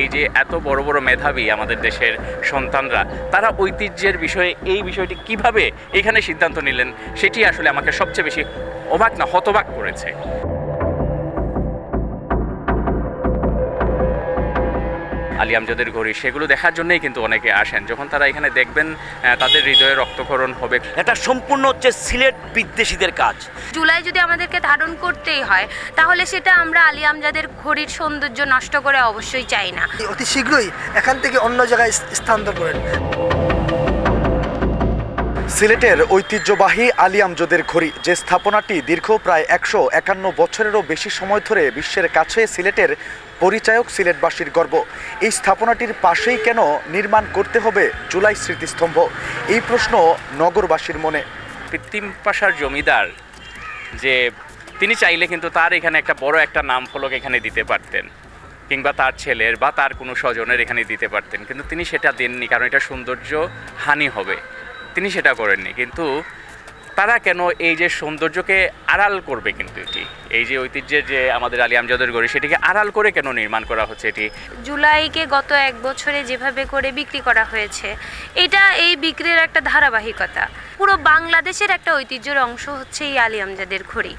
এই যে এত বড় বড় মেধাবী আমাদের দেশের সন্তানরা, তারা ঐতিহ্যের বিষয়ে এই বিষয়টি কীভাবে এখানে সিদ্ধান্ত নিলেন, সেটি আসলে আমাকে সবচেয়ে বেশি অবাক না হতবাক করেছে। আলী আমজাদের ঘড়ি সেগুলো দেখার জন্যই কিন্তু অনেকে আসেন। যখন তারা এখানে দেখবেন তাদের হৃদয়ে রক্তক্ষরণ হবে। এটা সম্পূর্ণ হচ্ছে সিলেট বিদ্বেষীদের কাজ। জুলাই যদি আমাদেরকে ধারণ করতেই হয় তাহলে সেটা আমরা আলী আমজাদের ঘড়ির সৌন্দর্য নষ্ট করে অবশ্যই চাই না। অতি শীঘ্রই এখান থেকে অন্য জায়গায় স্থানান্তর করেন। সিলেটের ঐতিহ্যবাহী আলী আমজদের ঘড়ি যে স্থাপনাটি দীর্ঘ প্রায় একশো একান্ন বছরেরও বেশি সময় ধরে বিশ্বের কাছে সিলেটের পরিচায়ক সিলেটবাসীর গর্ব। এই স্থাপনাটির পাশেই কেন নির্মাণ করতে হবে জুলাই স্মৃতিস্তম্ভ? এই প্রশ্ন নগরবাসীর মনে। কৃত্রিম পাশার জমিদার, যে তিনি চাইলে কিন্তু তার এখানে একটা বড় একটা নাম ফলক এখানে দিতে পারতেন, কিংবা তার ছেলের বা তার কোনো স্বজনের এখানে দিতে পারতেন। কিন্তু তিনি সেটা দেননি, কারণ এটা সৌন্দর্য হানি হবে। তিনি সেটা করেননি। কিন্তু তারা কেন এই যে সৌন্দর্যকে আড়াল করবে কিন্তু এটি? এই যে ঐতিহ্যের যে আমাদের আলী আমজাদের গড়ি, সেটিকে আড়াল করে কেন নির্মাণ করা হচ্ছে এটি? জুলাইকে গত এক বছরে যেভাবে করে বিক্রি করা হয়েছে, এটা এই বিক্রির একটা ধারাবাহিকতা। পুরো বাংলাদেশের একটা ঐতিহ্যের অংশ হচ্ছে এই আলী আমজাদের ঘড়ি।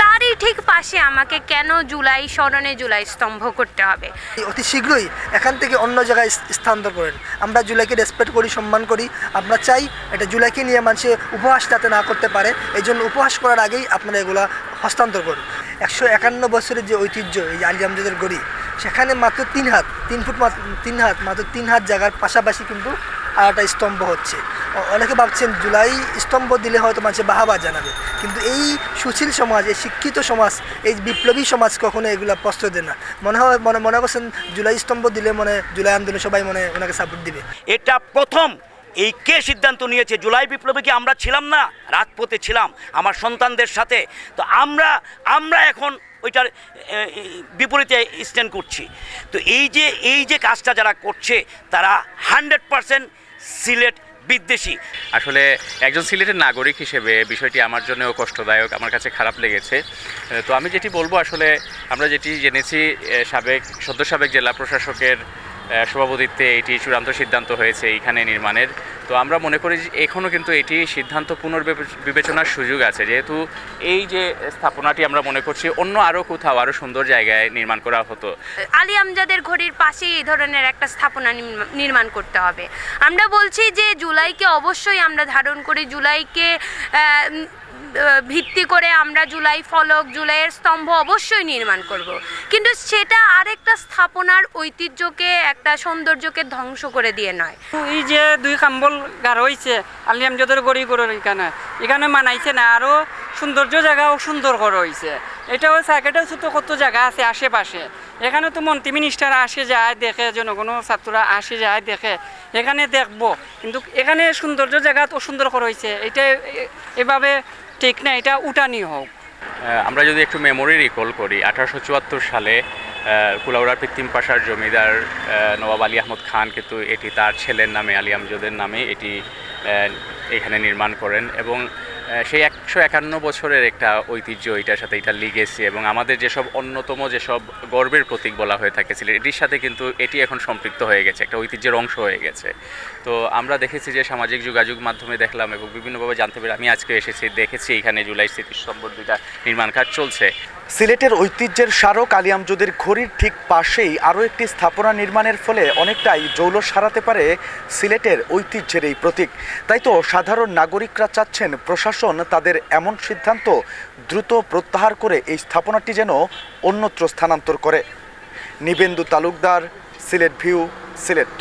তারই ঠিক পাশে আমাকে কেন জুলাই স্মরণে জুলাই স্তম্ভ করতে হবে? অতি শীঘ্রই এখান থেকে অন্য জায়গায় স্থানান্তর করেন। আমরা জুলাইকে রেসপেক্ট করি, সম্মান করি। আমরা চাই এটা জুলাইকে নিয়ে মানুষে উপহাস যাতে না করতে পারে। এই জন্য উপহাস করার আগেই আপনারা এগুলা হস্তান্তর করুন। একশো একান্ন বছরের যে ঐতিহ্য, এই আলী আমজাদের গড়ি, সেখানে মাত্র তিন হাত, তিন ফুট তিন হাত, মাত্র তিন হাত জায়গার পাশাপাশি কিন্তু আর একটা স্তম্ভ হচ্ছে। অনেকে ভাবছেন জুলাই স্তম্ভ দিলে হয়তো মানুষের বাহাবা জানাবে। কিন্তু এই সুশীল সমাজ, এই শিক্ষিত সমাজ, এই বিপ্লবী সমাজ কখনো এগুলা প্রশ্রয় দেয় না। মনে হয়, মনে মনে করছেন জুলাই স্তম্ভ দিলে মনে জুলাই আন্দোলনে সবাই মনে ওনাকে সাপোর্ট দিবে। এটা প্রথম। এই কে সিদ্ধান্ত নিয়েছে? জুলাই বিপ্লবে কি আমরা ছিলাম না? রাজপথে ছিলাম, আমার সন্তানদের সাথে। তো আমরা আমরা এখন ওইটার বিপরীতে স্ট্যান্ড করছি। তো এই যে এই যে কাজটা যারা করছে, তারা হান্ড্রেড পারসেন্ট সিলেট বিদ্বেষী। আসলে একজন সিলেটের নাগরিক হিসেবে বিষয়টি আমার জন্যও কষ্টদায়ক, আমার কাছে খারাপ লেগেছে। তো আমি যেটি বলব আসলে আমরা যেটি জেনেছি সাবেক, সদ্য সাবেক জেলা প্রশাসকের সভাপতিত্বে এটি চূড়ান্ত সিদ্ধান্ত হয়েছে এইখানে নির্মাণের। তো আমরা মনে করি যে এখনও কিন্তু এটি সিদ্ধান্ত পুনর্বিবেচনার সুযোগ আছে। যেহেতু এই যে স্থাপনাটি আমরা মনে করছি অন্য আরও কোথাও আরও সুন্দর জায়গায় নির্মাণ করা হতো। আলী আমজাদের ঘড়ির পাশেই এই ধরনের একটা স্থাপনা নির্মা- নির্মাণ করতে হবে। আমরা বলছি যে জুলাইকে অবশ্যই আমরা ধারণ করি। জুলাইকে ভিত্তি করে আমরা জুলাই ফলক, জুলাইয়ের স্তম্ভ অবশ্যই নির্মাণ করব। কিন্তু সেটা আরেকটা স্থাপনার ঐতিহ্যকে, একটা সৌন্দর্যকে ধ্বংস করে দিয়ে নয়। এই যে দুই কাম্বল গার হয়েছে আলিয়াম যদি গড়ি এখানে। এখানে মানাইছে না আরও সৌন্দর্য জায়গাও সুন্দর করা হয়েছে এটাও সার্কেটেও ছোট কত জায়গা আছে আশেপাশে। এখানে তো মন্ত্রী মিনিস্টার আসে যায়, দেখে জনগণ ছাত্ররা আসে যায়, দেখে। এখানে দেখব। কিন্তু এখানে সৌন্দর্য জায়গা তো সুন্দর করা হয়েছে। এটা এভাবে ঠিক না, এটা উঠানি হোক। আমরা যদি একটু মেমোরি রিকল করি, আঠারোশো চুয়াত্তর সালে কুলাউড়ার কৃত্রিম পাশার জমিদার নবাব আলী আহমদ খান কিন্তু এটি তার ছেলের নামে, আলী আমজদের নামে এটি এখানে নির্মাণ করেন এবং সেই একশো একান্ন বছরের একটা ঐতিহ্য এটার সাথে এটা লিগেছি এবং আমাদের যেসব অন্যতম যেসব গর্বের প্রতীক বলা হয়ে থাকে ছিল এটির সাথে কিন্তু এটি এখন সম্পৃক্ত হয়ে গেছে, একটা ঐতিহ্যের অংশ হয়ে গেছে। তো আমরা দেখেছি যে সামাজিক যোগাযোগ মাধ্যমে দেখলাম এবং বিভিন্নভাবে জানতে পেরে আমি আজকে এসেছি, দেখেছি এখানে জুলাই স্মৃতিস্তম্ভ দুইটা নির্মাণ কাজ চলছে। সিলেটের ঐতিহ্যের স্মারক আলী আমজদের ঘড়ির ঠিক পাশেই আরও একটি স্থাপনা নির্মাণের ফলে অনেকটাই জৌলস হারাতে পারে সিলেটের ঐতিহ্যের এই প্রতীক। তাই তো সাধারণ নাগরিকরা চাচ্ছেন প্রশাসন তাদের এমন সিদ্ধান্ত দ্রুত প্রত্যাহার করে এই স্থাপনাটি যেন অন্যত্র স্থানান্তর করে। নিবেন্দু তালুকদার, সিলেট ভিউ, সিলেট।